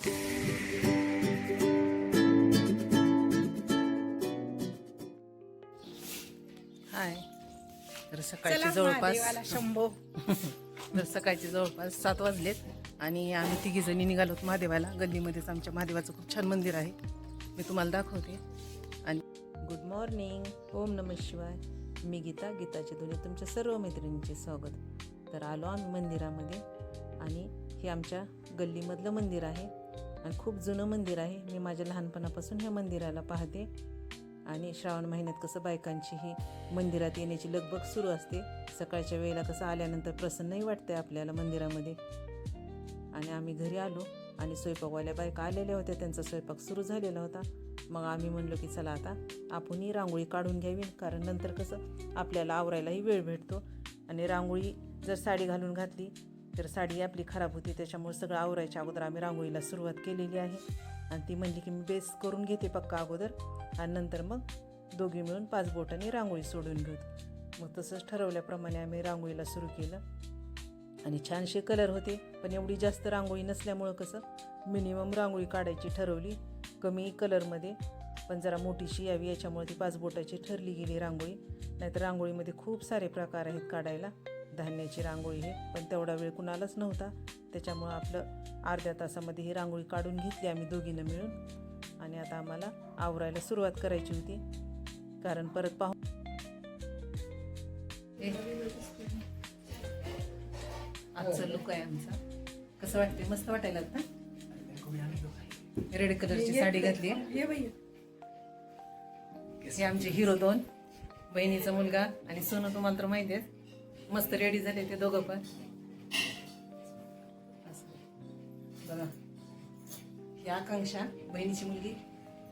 हाय. तर सकाळची जवळपास शंभो. तर सकाळची जवळपास सात वाजलेत आणि आम्ही तिघी जणी निघालोत महादेवाला. गल्लीमध्येच आमच्या महादेवाचं खूप छान मंदिर आहे. मी तुम्हाला दाखवते. आणि गुड मॉर्निंग ओम नम शिवाय. मी गीता गीताच्या दुनिया तुमच्या सर्व मैत्रिणींचे स्वागत. तर आलो आम्ही मंदिरामध्ये आणि हे आमच्या गल्लीमधलं मंदिर आहे. आणि खूप जुनं मंदिर आहे. मी माझ्या लहानपणापासून ह्या मंदिराला पाहते. आणि श्रावण महिन्यात कसं बायकांची ही मंदिरात येण्याची लगबग सुरू असते. सकाळच्या वेळेला कसं आल्यानंतर प्रसन्नही वाटते आपल्याला मंदिरामध्ये. आणि आम्ही घरी आलो आणि स्वयंपाकवाल्या बायका आलेल्या होत्या. त्यांचा स्वयंपाक सुरू झालेला होता. मग आम्ही म्हणलो की चला आता आपणही रांगोळी काढून घ्यावी. कारण नंतर कसं आपल्याला आवरायलाही वेळ भेटतो. आणि रांगोळी जर साडी घालून घातली तर साडी आपली खराब होती त्याच्यामुळे सगळं आवरायच्या अगोदर आम्ही रांगोळीला सुरुवात केलेली आहे. आणि ती म्हणली की मी बेस करून घेते पक्का अगोदर आणि नंतर मग दोघी मिळून पाच बोटांनी रांगोळी सोडून घेऊ. मग तसंच ठरवल्याप्रमाणे आम्ही रांगोळीला सुरू केलं. आणि छानसे कलर होते पण एवढी जास्त रांगोळी नसल्यामुळं कसं मिनिमम रांगोळी काढायची ठरवली कमी कलरमध्ये पण जरा मोठीशी यावी याच्यामुळे ती पाच बोटाची ठरली गेली रांगोळी. नाहीतर रांगोळीमध्ये खूप सारे प्रकार आहेत काढायला. धान्याची रांगोळी हे पण तेवढा वेळ कुणालाच नव्हता. त्याच्यामुळं आपलं अर्ध्या तासामध्ये ही रांगोळी काढून घेतली आम्ही दोघीनं मिळून. आणि आता आम्हाला आवरायला सुरुवात करायची होती. कारण परत पाहू आजचं लुक आहे आमचा. कसं वाटते मस्त वाटायला रेड कलरची साडी घातली हे आमचे हिरो दोन बहिणीचा मुलगा आणि सोनं तुम्हाला तर माहिती आहे. मस्त रेडी झाले ते दोघं पण. असं. बघा ही आकांक्षा बहिणीची मुलगी.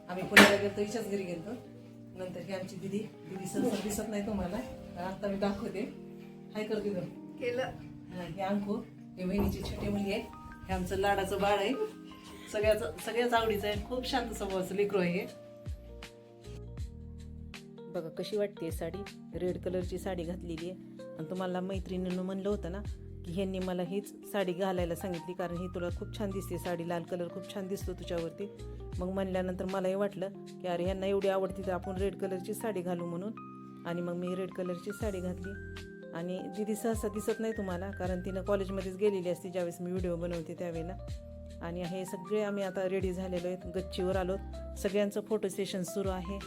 आम्ही पुण्याला गेलो हिच्याच घरी गेलो नंतर ही आमची दिदी. दिदी संसार दिसत नाही तुम्हाला आता मी दाखवते. हाय कर दिलं केलं. हा, हे अंकू हे बहिणीची छोटी मुलगी आहे. हे आमचं लाडाचं बाळ आहे. सगळ्याच सगळ्याच आवडीचं आहे. खूप शांत स्वभावाचं लेकरू आहे हे. बघा कशी वाटते साडी. रेड कलरची साडी घातलेली आहे. आणि तुम्हाला मैत्रिणीनं म्हणलं होतं ना की ह्यांनी मला हीच साडी घालायला सांगितली कारण ही तुला खूप छान दिसते साडी लाल कलर खूप छान दिसतो तुझ्यावरती. मग म्हणल्यानंतर मलाही वाटलं की अरे ह्यांना एवढी आवडती तर आपण रेड कलरची साडी घालू म्हणून. आणि मग मी रेड कलरची साडी घातली. आणि दिदी सहसा दिसत नाही तुम्हाला कारण तिनं कॉलेजमध्येच गेलेली असते ज्यावेळेस मी व्हिडिओ बनवते त्यावेळेला. आणि हे सगळे आम्ही आता रेडी झालेलो आहेत. गच्चीवर आलो. सगळ्यांचं फोटो सेशन सुरू आहे.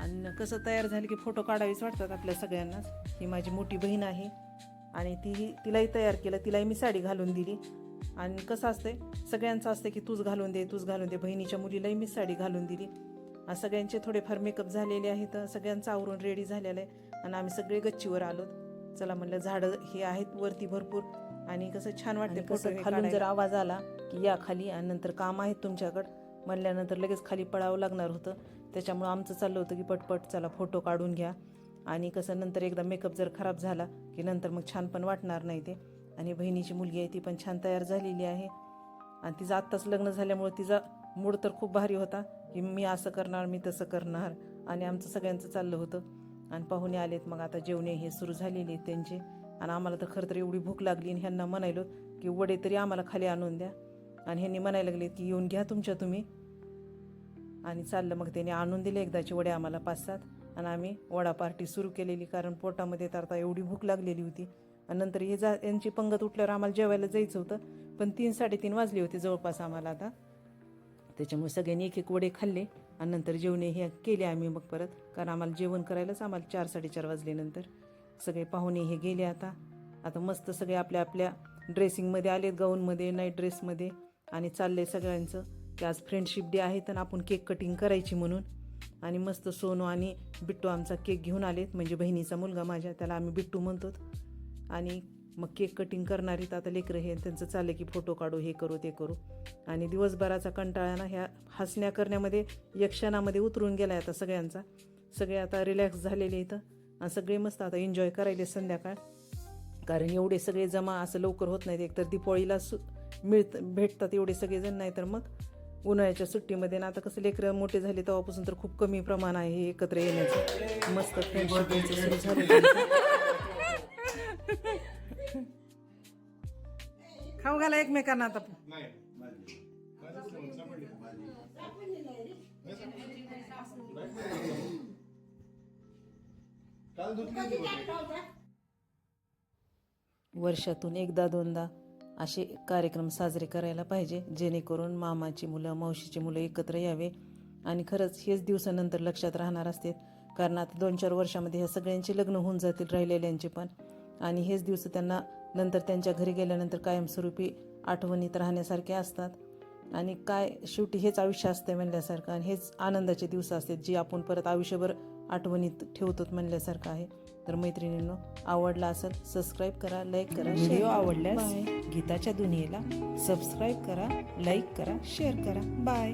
आणि कसं तयार झालं की फोटो काढावीच वाटतात आपल्या सगळ्यांनाच. ही माझी मोठी बहीण आहे. आणि तीही तिलाही तयार केलं. तिलाही मी साडी घालून दिली. आणि कसं असतंय सगळ्यांचं असतं की तूच घालून दे तूच घालून दे. बहिणीच्या मुलीलाही मी साडी घालून दिली. सगळ्यांचे थोडेफार मेकअप झालेले आहेत. सगळ्यांचं आवरून रेडी झालेलं आहे. आणि आम्ही सगळे गच्चीवर आलो चला म्हणलं झाडं हे आहेत वरती भरपूर. आणि कसं छान वाटते कसं खालून जर आवाज आला की या खाली आणि नंतर काम आहेत तुमच्याकडं म्हणल्यानंतर लगेच खाली पडावं लागणार होतं. त्याच्यामुळं आमचं चाललं होतं की पटपट चला फोटो काढून घ्या. आणि कसं नंतर एकदा मेकअप जर खराब झाला की नंतर मग छान पण वाटणार नाही ते. आणि बहिणीची मुलगी आहे ती पण छान तयार झालेली आहे. आणि तिचं आत्ताच लग्न झाल्यामुळे तिचा मूड तर खूप भारी होता की मी असं करणार मी तसं करणार. आणि आमचं सगळ्यांचं चाललं होतं. आणि पाहुणे आलेत मग आता जेवणे हे सुरू झालेले आहेत त्यांचे. आणि आम्हाला तर खरं तर एवढी भूक लागली आणि ह्यांना म्हणायलो की वडे तरी आम्हाला खाली आणून द्या. आणि ह्यांनी म्हणायला लागले की येऊन घ्या तुमच्या तुम्ही. आणि चाललं मग त्याने आणून दिले एकदाचे वडे आम्हाला पाच सात. आणि आम्ही वडा पार्टी सुरू केलेली कारण पोटामध्ये तर आता एवढी भूक लागलेली होती. आणि नंतर हे जा यांची पंगत उठल्यावर आम्हाला जेवायला जायचं होतं. पण तीन साडेतीन वाजले होते जवळपास आम्हाला आता. त्याच्यामुळे सगळ्यांनी एक एक वडे खाल्ले आणि नंतर जेवणे हे केले आम्ही मग परत. कारण आम्हाला जेवण करायलाच आम्हाला चार साडेचार वाजल्यानंतर सगळे पाहुणे हे गेले आता. आता मस्त सगळे आपल्या आपल्या ड्रेसिंगमध्ये आलेत गाऊनमध्ये नाईट ड्रेसमध्ये आणि चालले सगळ्यांचं. की आज फ्रेंडशिप डे आहे तर आपण केक कटिंग करायची म्हणून. आणि मस्त सोनू आणि बिट्टू आमचा केक घेऊन आलेत म्हणजे बहिणीचा मुलगा माझ्या त्याला आम्ही बिट्टू म्हणतो आणि मग केक कटिंग करणारी तर आता लेकरं हे त्यांचं चाललं की फोटो काढू हे करू ते करू. आणि दिवसभराचा कंटाळा ना ह्या हसण्या करण्यामध्ये यक्षणामध्ये उतरून गेला आता सगळ्यांचा. सगळे आता रिलॅक्स झालेले इथं. आणि सगळे मस्त आता एन्जॉय करायले संध्याकाळ. कारण एवढे सगळे जमा असं लवकर होत नाहीत. एकतर दिपावळीला सु मिळत भेटतात एवढे सगळेजण नाही तर मग उन्हाळ्याच्या सुट्टीमध्ये ना आता कसं लेकरं मोठे झाले तेव्हापासून तर खूप कमी प्रमाण आहे हे एकत्र येण्याचं मस्त फ्रेंडशिप झालं. खाऊ घाला एकमेकांना आता. वर्षातून एकदा दोनदा असे कार्यक्रम साजरे करायला पाहिजे जेणेकरून मामाची मुलं मावशीची मुलं एकत्र यावे. आणि खरंच हेच दिवसानंतर लक्षात राहणार असते. कारण आता दोन चार वर्षामध्ये ह्या सगळ्यांचे लग्न होऊन जातील राहिलेल्यांचे पण. आणि हेच दिवस त्यांना नंतर त्यांच्या घरी गेल्यानंतर कायमस्वरूपी आठवणीत राहण्यासारखे असतात. आणि काय शेवटी हेच आयुष्य असतं म्हणल्यासारखं आणि हेच आनंदाचे दिवस असतात जी आपण परत आयुष्यभर आठवणीत ठेवतो म्हणल्यासारखं आहे. तर मैत्रिणींनो आवडला असेल सबस्क्राईब करा लाईक करा व्हिडिओ आवडल्यास गीताच्या दुनियेला सबस्क्राईब करा लाईक करा शेअर करा. बाय